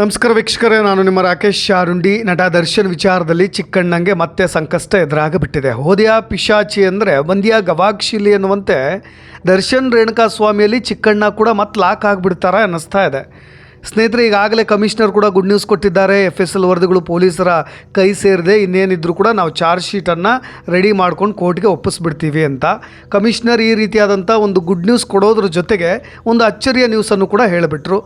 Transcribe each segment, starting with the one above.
ನಮಸ್ಕಾರ ವೀಕ್ಷಕರೇ, ನಾನು ನಿಮ್ಮ ರಾಕೇಶ್ ಶಾರುಂಡಿ. ನಟ ದರ್ಶನ್ ವಿಚಾರದಲ್ಲಿ ಚಿಕ್ಕಣ್ಣಂಗೆ ಮತ್ತೆ ಸಂಕಷ್ಟ ಎದುರಾಗಬಿಟ್ಟಿದೆ. ಹೋದಿಯ ಪಿಶಾಚಿ ಅಂದರೆ ಬಂದಿಯ ಗವಾಕ್ಷಿಲಿ ಎನ್ನುವಂತೆ ದರ್ಶನ್ ರೇಣುಕಾ ಸ್ವಾಮಿಯಲ್ಲಿ ಚಿಕ್ಕಣ್ಣ ಕೂಡ ಮತ್ತೆ ಲಾಕ್ ಆಗಿಬಿಡ್ತಾರ ಅನ್ನಿಸ್ತಾ ಇದೆ. ಸ್ನೇಹಿತರೆ, ಈಗಾಗಲೇ ಕಮಿಷನರ್ ಕೂಡ ಗುಡ್ ನ್ಯೂಸ್ ಕೊಟ್ಟಿದ್ದಾರೆ. ಎಫ್ ಎಸ್ ಎಲ್ ವರದಿಗಳು ಪೊಲೀಸರ ಕೈ ಸೇರಿದೆ. ಇನ್ನೇನಿದ್ರು ಕೂಡ ನಾವು ಚಾರ್ಜ್ ಶೀಟನ್ನು ರೆಡಿ ಮಾಡ್ಕೊಂಡು ಕೋರ್ಟ್ಗೆ ಒಪ್ಪಿಸ್ಬಿಡ್ತೀವಿ ಅಂತ. ಕಮಿಷನರ್ ಈ ರೀತಿಯಾದಂಥ ಒಂದು ಗುಡ್ ನ್ಯೂಸ್ ಕೊಡೋದ್ರ ಜೊತೆಗೆ ಒಂದು ಅಚ್ಚರಿಯ ನ್ಯೂಸನ್ನು ಕೂಡ ಹೇಳಿಬಿಟ್ರು.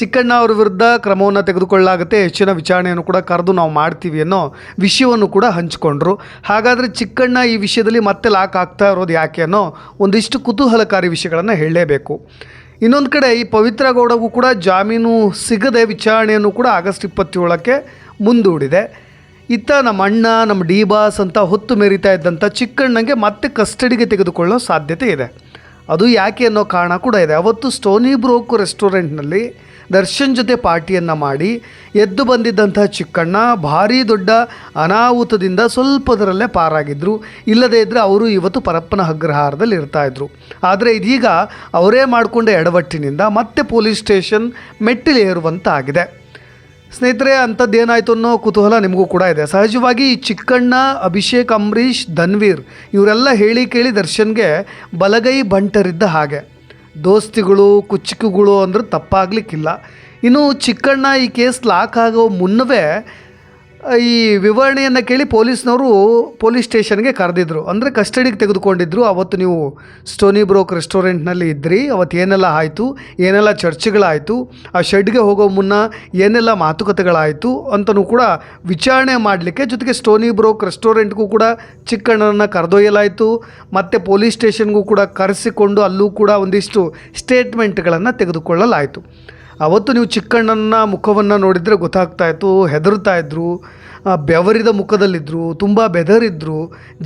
ಚಿಕ್ಕಣ್ಣ ಅವರ ವಿರುದ್ಧ ಕ್ರಮವನ್ನು ತೆಗೆದುಕೊಳ್ಳಲಾಗುತ್ತೆ. ಹೆಚ್ಚಿನ ವಿಚಾರಣೆಯನ್ನು ಕೂಡ ಕರೆದು ನಾವು ಮಾಡ್ತೀವಿ ಅನ್ನೋ ವಿಷಯವನ್ನು ಕೂಡ ಹಂಚಿಕೊಂಡ್ರು. ಹಾಗಾದರೆ ಚಿಕ್ಕಣ್ಣ ಈ ವಿಷಯದಲ್ಲಿ ಮತ್ತೆ ಲಾಕ್ ಆಗ್ತಾ ಇರೋದು ಯಾಕೆ ಅನ್ನೋ ಒಂದಿಷ್ಟು ಕುತೂಹಲಕಾರಿ ವಿಷಯಗಳನ್ನು ಹೇಳಲೇಬೇಕು. ಇನ್ನೊಂದು ಕಡೆ ಈ ಪವಿತ್ರ ಗೌಡಗೂ ಕೂಡ ಜಾಮೀನು ಸಿಗದೆ ವಿಚಾರಣೆಯನ್ನು ಕೂಡ ಆಗಸ್ಟ್ ಇಪ್ಪತ್ತೇಳಕ್ಕೆ ಮುಂದೂಡಿದೆ. ಇತ್ತ ನಮ್ಮ ಅಣ್ಣ, ನಮ್ಮ ಡಿ ಬಾಸ್ ಅಂತ ಹೊತ್ತು ಮೆರಿತಾ ಇದ್ದಂಥ ಚಿಕ್ಕಣ್ಣಂಗೆ ಮತ್ತೆ ಕಸ್ಟಡಿಗೆ ತೆಗೆದುಕೊಳ್ಳೋ ಸಾಧ್ಯತೆ ಇದೆ. ಅದು ಯಾಕೆ ಅನ್ನೋ ಕಾರಣ ಕೂಡ ಇದೆ. ಅವತ್ತು ಸ್ಟೋನಿ ಬ್ರೋಕ್ ರೆಸ್ಟೋರೆಂಟ್ನಲ್ಲಿ ದರ್ಶನ್ ಜೊತೆ ಪಾರ್ಟಿಯನ್ನು ಮಾಡಿ ಎದ್ದು ಬಂದಿದ್ದಂತಹ ಚಿಕ್ಕಣ್ಣ ಭಾರೀ ದೊಡ್ಡ ಅನಾಹುತದಿಂದ ಸ್ವಲ್ಪದರಲ್ಲೇ ಪಾರಾಗಿದ್ದರು ಇಲ್ಲದೇ ಇದ್ದರೆ ಅವರು ಇವತ್ತು ಪರಪ್ಪನ ಅಗ್ರಹಾರದಲ್ಲಿ ಇರ್ತಾಯಿದ್ರು ಆದರೆ ಇದೀಗ ಅವರೇ ಮಾಡಿಕೊಂಡ ಎಡವಟ್ಟಿನಿಂದ ಮತ್ತೆ ಪೊಲೀಸ್ ಸ್ಟೇಷನ್ ಮೆಟ್ಟಿಲೇರುವಂತಾಗಿದೆ. ಸ್ನೇಹಿತರೆ ಅಂಥದ್ದೇನಾಯಿತು ಅನ್ನೋ ಕುತೂಹಲ ನಿಮಗೂ ಕೂಡ ಇದೆ. ಸಹಜವಾಗಿ ಈ ಚಿಕ್ಕಣ್ಣ, ಅಭಿಷೇಕ್, ಅಂಬರೀಷ್, ಧನ್ವೀರ್ ಇವರೆಲ್ಲ ಹೇಳಿ ಕೇಳಿ ದರ್ಶನ್ಗೆ ಬಲಗೈ ಬಂಟರಿದ್ದ ಹಾಗೆ. ದೋಸ್ತಿಗಳು ಕುಚ್ಚಿಕುಗಳು ಅಂದ್ರೆ ತಪ್ಪಾಗಲಿಕ್ಕಿಲ್ಲ. ಇನ್ನು ಚಿಕ್ಕಣ್ಣ ಈ ಕೇಸ್ ಲಾಕ್ ಆಗೋ ಮುನ್ನವೇ ಈ ವಿವರಣೆಯನ್ನು ಕೇಳಿ ಪೊಲೀಸ್ನವರು ಪೊಲೀಸ್ ಸ್ಟೇಷನ್ಗೆ ಕರೆದಿದ್ರು. ಅಂದರೆ ಕಸ್ಟಡಿಗೆ ತೆಗೆದುಕೊಂಡಿದ್ದರು ಅವತ್ತು ನೀವು ಸ್ಟೋನಿ ಬ್ರೋಕ್ ರೆಸ್ಟೋರೆಂಟ್ನಲ್ಲಿ ಇದ್ದಿರಿ ಅವತ್ತು ಏನೆಲ್ಲ ಆಯಿತು? ಏನೆಲ್ಲ ಚರ್ಚೆಗಳಾಯಿತು? ಆ ಶೆಡ್ಗೆ ಹೋಗೋ ಮುನ್ನ ಏನೆಲ್ಲ ಮಾತುಕತೆಗಳಾಯಿತು? ಅಂತಲೂ ಕೂಡ ವಿಚಾರಣೆ ಮಾಡಲಿಕ್ಕೆ ಜೊತೆಗೆ ಸ್ಟೋನಿ ಬ್ರೋಕ್ ರೆಸ್ಟೋರೆಂಟ್ಗೂ ಕೂಡ ಚಿಕ್ಕಣ್ಣನನ್ನು ಕರೆದೊಯ್ಯಲಾಯಿತು. ಮತ್ತು ಪೊಲೀಸ್ ಸ್ಟೇಷನ್ಗೂ ಕೂಡ ಕರೆಸಿಕೊಂಡು ಅಲ್ಲೂ ಕೂಡ ಒಂದಿಷ್ಟು ಸ್ಟೇಟ್ಮೆಂಟ್ಗಳನ್ನು ತೆಗೆದುಕೊಳ್ಳಲಾಯಿತು. ಅವತ್ತು ನೀವು ಚಿಕ್ಕಣ್ಣನ ಮುಖವನ್ನು ನೋಡಿದರೆ ಗೊತ್ತಾಗ್ತಾ ಇತ್ತು, ಹೆದರ್ತಾ ಇದ್ದರು ಬೆವರಿದ ಮುಖದಲ್ಲಿದ್ದರು ತುಂಬ ಬೆದರಿದ್ದರು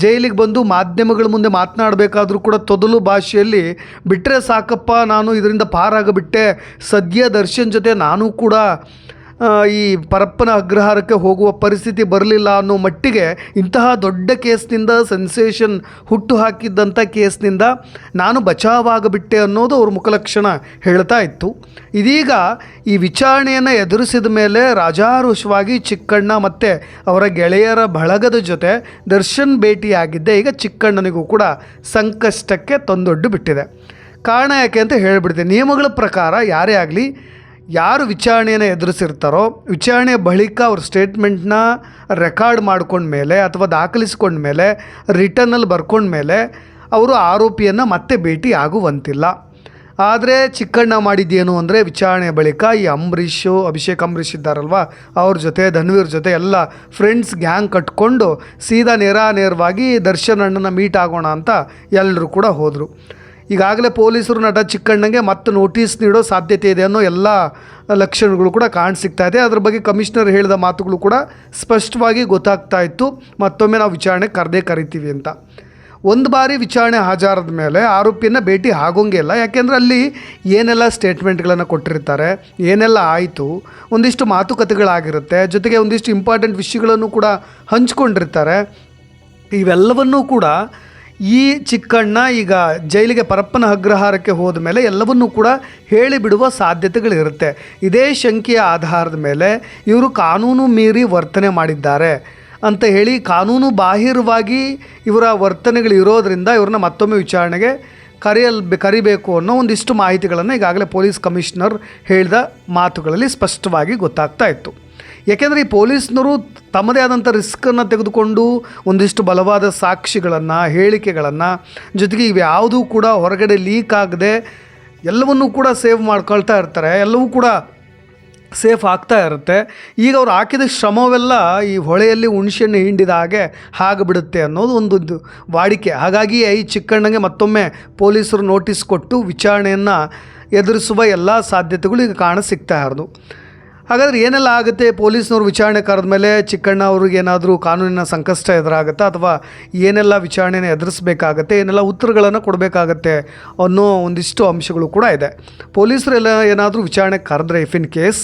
ಜೈಲಿಗೆ ಬಂದು ಮಾಧ್ಯಮಗಳ ಮುಂದೆ ಮಾತನಾಡಬೇಕಾದ್ರೂ ಕೂಡ ತೊದಲು ಭಾಷೆಯಲ್ಲಿ ಬಿಟ್ಟರೆ ಸಾಕಪ್ಪ, ನಾನು ಇದರಿಂದ ಪಾರಾಗಬಿಟ್ಟೆ, ಸದ್ಯ ದರ್ಶನ್ ಜೊತೆ ನಾನು ಕೂಡ ಈ ಪರಪ್ಪನ ಅಗ್ರಹಾರಕ್ಕೆ ಹೋಗುವ ಪರಿಸ್ಥಿತಿ ಬರಲಿಲ್ಲ ಅನ್ನೋ ಮಟ್ಟಿಗೆ ಇಂತಹ ದೊಡ್ಡ ಕೇಸ್ನಿಂದ ಸೆನ್ಸೇಷನ್ ಹುಟ್ಟು ಹಾಕಿದ್ದಂಥ ಕೇಸ್ನಿಂದ ನಾನು ಬಚಾವಾಗಬಿಟ್ಟೆ ಅನ್ನೋದು ಅವ್ರ ಮುಖಲಕ್ಷಣ ಹೇಳ್ತಾ ಇತ್ತು. ಇದೀಗ ಈ ವಿಚಾರಣೆಯನ್ನು ಎದುರಿಸಿದ ಮೇಲೆ ರಾಜಾರುಷವಾಗಿ ಚಿಕ್ಕಣ್ಣ ಮತ್ತು ಅವರ ಗೆಳೆಯರ ಬಳಗದ ಜೊತೆ ದರ್ಶನ್ ಭೇಟಿಯಾಗಿದ್ದೆ. ಈಗ ಚಿಕ್ಕಣ್ಣನಿಗೂ ಕೂಡ ಸಂಕಷ್ಟಕ್ಕೆ ತಂದೊಡ್ಡು ಬಿಟ್ಟಿದೆ. ಕಾರಣ ಯಾಕೆ ಅಂತ ಹೇಳಿಬಿಡ್ತೀನಿ. ನಿಯಮಗಳ ಪ್ರಕಾರ ಯಾರೇ ಆಗಲಿ ಯಾರು ವಿಚಾರಣೆಯನ್ನು ಎದುರಿಸಿರ್ತಾರೋ ವಿಚಾರಣೆ ಬಳಿಕ ಅವ್ರ ಸ್ಟೇಟ್ಮೆಂಟ್ನ ರೆಕಾರ್ಡ್ ಮಾಡ್ಕೊಂಡ್ಮೇಲೆ ಅಥವಾ ದಾಖಲಿಸ್ಕೊಂಡ್ಮೇಲೆ ರಿಟರ್ನಲ್ಲಿ ಬರ್ಕೊಂಡ್ಮೇಲೆ ಅವರು ಆರೋಪಿಯನ್ನು ಮತ್ತೆ ಭೇಟಿ ಆಗುವಂತಿಲ್ಲ. ಆದರೆ ಚಿಕ್ಕಣ್ಣ ಮಾಡಿದ್ದೇನು ಅಂದರೆ ವಿಚಾರಣೆ ಬಳಿಕ ಈ ಅಂಬರೀಷು, ಅಭಿಷೇಕ್ ಅಂಬರೀಷ್ ಇದ್ದಾರಲ್ವ, ಅವ್ರ ಜೊತೆ, ಧನ್ವೀರ್ ಜೊತೆ ಎಲ್ಲ ಫ್ರೆಂಡ್ಸ್ ಗ್ಯಾಂಗ್ ಕಟ್ಕೊಂಡು ಸೀದಾ ನೇರ ನೇರವಾಗಿ ದರ್ಶನ್ ಅಣ್ಣನ ಮೀಟ್ ಆಗೋಣ ಅಂತ ಎಲ್ಲರೂ ಕೂಡ ಹೋದರು. ಈಗಾಗಲೇ ಪೊಲೀಸರು ನಟ ಚಿಕ್ಕಣ್ಣಂಗೆ ಮತ್ತೆ ನೋಟಿಸ್ ನೀಡೋ ಸಾಧ್ಯತೆ ಇದೆ ಅನ್ನೋ ಎಲ್ಲ ಲಕ್ಷಣಗಳು ಕೂಡ ಕಾಣಸಿಗ್ತಾ ಇದೆ. ಅದ್ರ ಬಗ್ಗೆ ಕಮಿಷನರ್ ಹೇಳಿದ ಮಾತುಗಳು ಕೂಡ ಸ್ಪಷ್ಟವಾಗಿ ಗೊತ್ತಾಗ್ತಾ ಇತ್ತು. ಮತ್ತೊಮ್ಮೆ ನಾವು ವಿಚಾರಣೆ ಕರೆದೇ ಕರಿತೀವಿ ಅಂತ. ಒಂದು ಬಾರಿ ವಿಚಾರಣೆ ಹಾಜರಾದ ಮೇಲೆ ಆರೋಪಿಯನ್ನು ಭೇಟಿ ಆಗೋಂಗೆ ಇಲ್ಲ. ಯಾಕೆಂದರೆ ಅಲ್ಲಿ ಏನೆಲ್ಲ ಸ್ಟೇಟ್ಮೆಂಟ್ಗಳನ್ನು ಕೊಟ್ಟಿರ್ತಾರೆ, ಏನೆಲ್ಲ ಆಯಿತು, ಒಂದಿಷ್ಟು ಮಾತುಕತೆಗಳಾಗಿರುತ್ತೆ, ಜೊತೆಗೆ ಒಂದಿಷ್ಟು ಇಂಪಾರ್ಟೆಂಟ್ ವಿಷಯಗಳನ್ನು ಕೂಡ ಹಂಚ್ಕೊಂಡಿರ್ತಾರೆ. ಇವೆಲ್ಲವನ್ನೂ ಕೂಡ ಈ ಚಿಕ್ಕಣ್ಣ ಈಗ ಜೈಲಿಗೆ ಪರಪ್ಪನ ಅಗ್ರಹಾರಕ್ಕೆ ಹೋದ ಮೇಲೆ ಎಲ್ಲವನ್ನೂ ಕೂಡ ಹೇಳಿಬಿಡುವ ಸಾಧ್ಯತೆಗಳಿರುತ್ತೆ. ಇದೇ ಶಂಕೆಯ ಆಧಾರದ ಮೇಲೆ ಇವರು ಕಾನೂನು ಮೀರಿ ವರ್ತನೆ ಮಾಡಿದ್ದಾರೆ ಅಂತ ಹೇಳಿ ಕಾನೂನು ಬಾಹಿರವಾಗಿ ಇವರ ವರ್ತನೆಗಳು ಇರೋದರಿಂದ ಇವ್ರನ್ನ ಮತ್ತೊಮ್ಮೆ ವಿಚಾರಣೆಗೆ ಕರೆಯಲ್ ಕರಿಬೇಕು ಅನ್ನೋ ಒಂದಿಷ್ಟು ಮಾಹಿತಿಗಳನ್ನು ಈಗಾಗಲೇ ಪೊಲೀಸ್ ಕಮಿಷನರ್ ಹೇಳಿದ ಮಾತುಗಳಲ್ಲಿ ಸ್ಪಷ್ಟವಾಗಿ ಗೊತ್ತಾಗ್ತಾ ಇತ್ತು. ಯಾಕೆಂದರೆ ಈ ಪೊಲೀಸ್ನವರು ತಮ್ಮದೇ ಆದಂಥ ರಿಸ್ಕನ್ನು ತೆಗೆದುಕೊಂಡು ಒಂದಿಷ್ಟು ಬಲವಾದ ಸಾಕ್ಷಿಗಳನ್ನು, ಹೇಳಿಕೆಗಳನ್ನು, ಜೊತೆಗೆ ಇವ್ಯಾವುದೂ ಕೂಡ ಹೊರಗಡೆ ಲೀಕ್ ಆಗದೆ ಎಲ್ಲವನ್ನೂ ಕೂಡ ಸೇವ್ ಮಾಡ್ಕೊಳ್ತಾ ಇರ್ತಾರೆ. ಎಲ್ಲವೂ ಕೂಡ ಸೇಫ್ ಆಗ್ತಾ ಇರುತ್ತೆ. ಈಗ ಅವ್ರು ಹಾಕಿದ ಶ್ರಮವೆಲ್ಲ ಈ ಹೊಳೆಯಲ್ಲಿ ಹುಣಸೆಹಣ್ಣು ಹಿಂಡಿದ ಹಾಗೆ ಆಗಿಬಿಡುತ್ತೆ ಅನ್ನೋದು ಒಂದು ವಾಡಿಕೆ. ಹಾಗಾಗಿ ಈ ಚಿಕ್ಕಣ್ಣಗೆ ಮತ್ತೊಮ್ಮೆ ಪೊಲೀಸರು ನೋಟಿಸ್ ಕೊಟ್ಟು ವಿಚಾರಣೆಯನ್ನು ಎದುರಿಸುವ ಎಲ್ಲ ಸಾಧ್ಯತೆಗಳು ಈಗ ಕಾಣ ಸಿಗ್ತಾ ಇರೋದು. ಹಾಗಾದರೆ ಏನೆಲ್ಲ ಆಗುತ್ತೆ? ಪೊಲೀಸ್ನವ್ರು ವಿಚಾರಣೆ ಕರೆದ ಮೇಲೆ ಚಿಕ್ಕಣ್ಣ ಅವ್ರಿಗೆ ಏನಾದರೂ ಕಾನೂನಿನ ಸಂಕಷ್ಟ ಎದುರಾಗುತ್ತಾ? ಅಥವಾ ಏನೆಲ್ಲ ವಿಚಾರಣೆನ ಎದುರಿಸಬೇಕಾಗತ್ತೆ? ಏನೆಲ್ಲ ಉತ್ತರಗಳನ್ನು ಕೊಡಬೇಕಾಗತ್ತೆ? ಅನ್ನೋ ಒಂದಿಷ್ಟು ಅಂಶಗಳು ಕೂಡ ಇದೆ. ಪೊಲೀಸರೆಲ್ಲ ಏನಾದರೂ ವಿಚಾರಣೆ ಕರೆದ್ರೆ, ಇಫ್ ಇನ್ ಕೇಸ್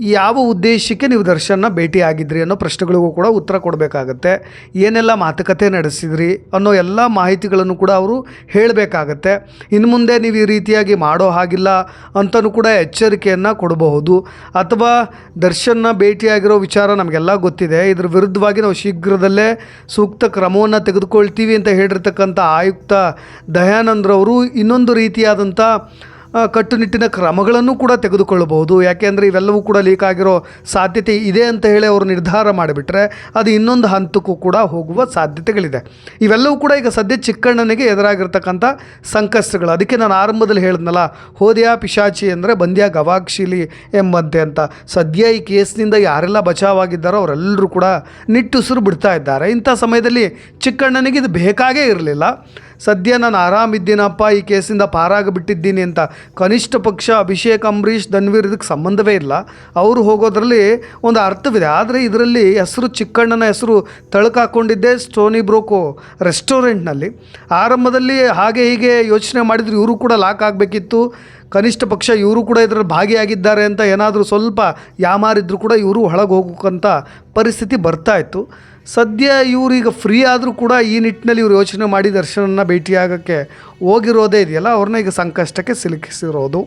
ಯಾವ ಉದ್ದೇಶಕ್ಕೆ ನೀವು ದರ್ಶನ ಭೇಟಿ ಆಗಿದ್ರಿ ಅನ್ನೋ ಪ್ರಶ್ನೆಗಳಿಗೂ ಕೂಡ ಉತ್ತರ ಕೊಡಬೇಕಾಗತ್ತೆ. ಏನೆಲ್ಲ ಮಾತುಕತೆ ನಡೆಸಿದ್ರಿ ಅನ್ನೋ ಎಲ್ಲ ಮಾಹಿತಿಗಳನ್ನು ಕೂಡ ಅವರು ಹೇಳಬೇಕಾಗತ್ತೆ. ಇನ್ನು ಮುಂದೆ ನೀವು ಈ ರೀತಿಯಾಗಿ ಮಾಡೋ ಹಾಗಿಲ್ಲ ಅಂತಲೂ ಕೂಡ ಎಚ್ಚರಿಕೆಯನ್ನು ಕೊಡಬಹುದು. ಅಥವಾ ದರ್ಶನ್ನ ಭೇಟಿಯಾಗಿರೋ ವಿಚಾರ ನಮಗೆಲ್ಲ ಗೊತ್ತಿದೆ. ಇದ್ರ ವಿರುದ್ಧವಾಗಿ ನಾವು ಶೀಘ್ರದಲ್ಲೇ ಸೂಕ್ತ ಕ್ರಮವನ್ನು ತೆಗೆದುಕೊಳ್ತೀವಿ ಅಂತ ಹೇಳಿರ್ತಕ್ಕಂಥ ಆಯುಕ್ತ ದಯಾನಂದ್ರವರು ಇನ್ನೊಂದು ರೀತಿಯಾದಂಥ ಕಟ್ಟುನಿಟ್ಟಿನ ಕ್ರಮಗಳನ್ನು ಕೂಡ ತೆಗೆದುಕೊಳ್ಳಬಹುದು. ಯಾಕೆಂದರೆ ಇವೆಲ್ಲವೂ ಕೂಡ ಲೀಕ್ ಆಗಿರೋ ಸಾಧ್ಯತೆ ಇದೆ ಅಂತ ಹೇಳಿ ಅವರು ನಿರ್ಧಾರ ಮಾಡಿಬಿಟ್ರೆ ಅದು ಇನ್ನೊಂದು ಹಂತಕ್ಕೂ ಕೂಡ ಹೋಗುವ ಸಾಧ್ಯತೆಗಳಿದೆ. ಇವೆಲ್ಲವೂ ಕೂಡ ಈಗ ಸದ್ಯ ಚಿಕ್ಕಣ್ಣನಿಗೆ ಎದುರಾಗಿರ್ತಕ್ಕಂಥ ಸಂಕಷ್ಟಗಳು. ಅದಕ್ಕೆ ನಾನು ಆರಂಭದಲ್ಲಿ ಹೇಳಿದ್ನಲ್ಲ, ಹೋದ್ಯಾ ಪಿಶಾಚಿ ಅಂದರೆ ಬಂದ್ಯಾ ಗವಾಕ್ಷಿಲಿ ಎಂಬಂತೆ ಅಂತ. ಸದ್ಯ ಈ ಕೇಸ್ನಿಂದ ಯಾರೆಲ್ಲ ಬಚಾವಾಗಿದ್ದಾರೋ ಅವರೆಲ್ಲರೂ ಕೂಡ ನಿಟ್ಟುಸಿರು ಬಿಡ್ತಾ ಇದ್ದಾರೆ. ಇಂಥ ಸಮಯದಲ್ಲಿ ಚಿಕ್ಕಣ್ಣನಿಗೆ ಇದು ಬೇಕಾಗೇ ಇರಲಿಲ್ಲ. ಸದ್ಯ ನಾನು ಆರಾಮಿದ್ದೀನಪ್ಪ, ಈ ಕೇಸಿಂದ ಪಾರಾಗಿಬಿಟ್ಟಿದ್ದೀನಿ ಅಂತ ಕನಿಷ್ಠ ಪಕ್ಷ, ಅಭಿಷೇಕ್, ಅಂಬರೀಷ್, ಧನ್ವೀರ್ ಇದಕ್ಕೆ ಸಂಬಂಧವೇ ಇಲ್ಲ. ಅವರು ಹೋಗೋದ್ರಲ್ಲಿ ಒಂದು ಅರ್ಥವಿದೆ. ಆದರೆ ಇದರಲ್ಲಿ ಹೆಸರು ಚಿಕ್ಕಣ್ಣನ ಹೆಸರು ತಳಕಾಕೊಂಡಿದ್ದೆ ಸ್ಟೋನಿ ಬ್ರೋಕೋ ರೆಸ್ಟೋರೆಂಟ್ನಲ್ಲಿ. ಆರಂಭದಲ್ಲಿ ಹಾಗೆ ಹೀಗೆ ಯೋಚನೆ ಮಾಡಿದ್ರು. ಇವರು ಕೂಡ ಲಾಕ್ ಆಗಬೇಕಿತ್ತು. ಕನಿಷ್ಠ ಪಕ್ಷ, ಇವರು ಕೂಡ ಇದರಲ್ಲಿ ಭಾಗಿಯಾಗಿದ್ದಾರೆ ಅಂತ ಏನಾದರೂ ಸ್ವಲ್ಪ ಯಾಮಾರಿದ್ರು ಕೂಡ ಇವರು ಒಳಗೆ ಹೋಗೋಕ್ಕಂಥ ಪರಿಸ್ಥಿತಿ ಬರ್ತಾ ಇತ್ತು. ಸದ್ಯ ಇವ್ರೀಗ ಫ್ರೀ ಆದರೂ ಕೂಡ ಈ ನಿಟ್ಟಿನಲ್ಲಿ ಇವರು ಯೋಚನೆ ಮಾಡಿ ದರ್ಶನನ ಭೇಟಿಯಾಗೋಕ್ಕೆ ಹೋಗಿರೋದೇ ಇದೆಯಲ್ಲ, ಅವ್ರನ್ನ ಈಗ ಸಂಕಷ್ಟಕ್ಕೆ ಸಿಲುಕಿಸಿರೋದು.